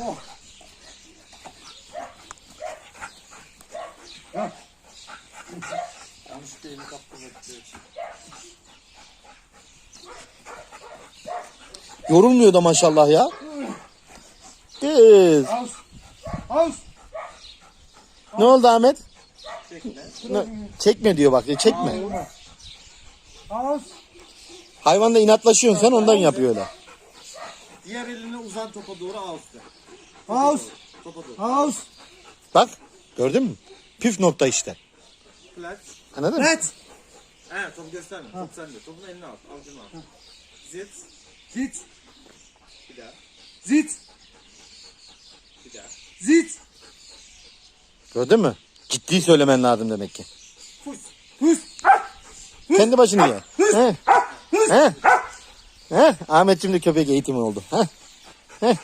Oh. Yorulmuyor da maşallah ya. Kız. Ne oldu Ahmet? Çekme. Çekme diyor bak. Çekme. Aus. Hayvanla inatlaşıyorsun sen ondan yapıyor öyle. Diğer elini uzan topa doğru al üstte. Aus. Topa doğru. Bak gördün mü? Püf nokta işte. Flat. Anladın mı? Net. He topu gösterme. Top sende. Topun elini al. Avucunu al. Zit. Zit. Bir daha. Zit. Bir daha. Zit. Gördün mü? Ciddi söylemen lazım demek ki. Fus. Hüs. Kendi başını ye. He. He. He. Ahmetciğim de köpek eğitimi oldu. He. He.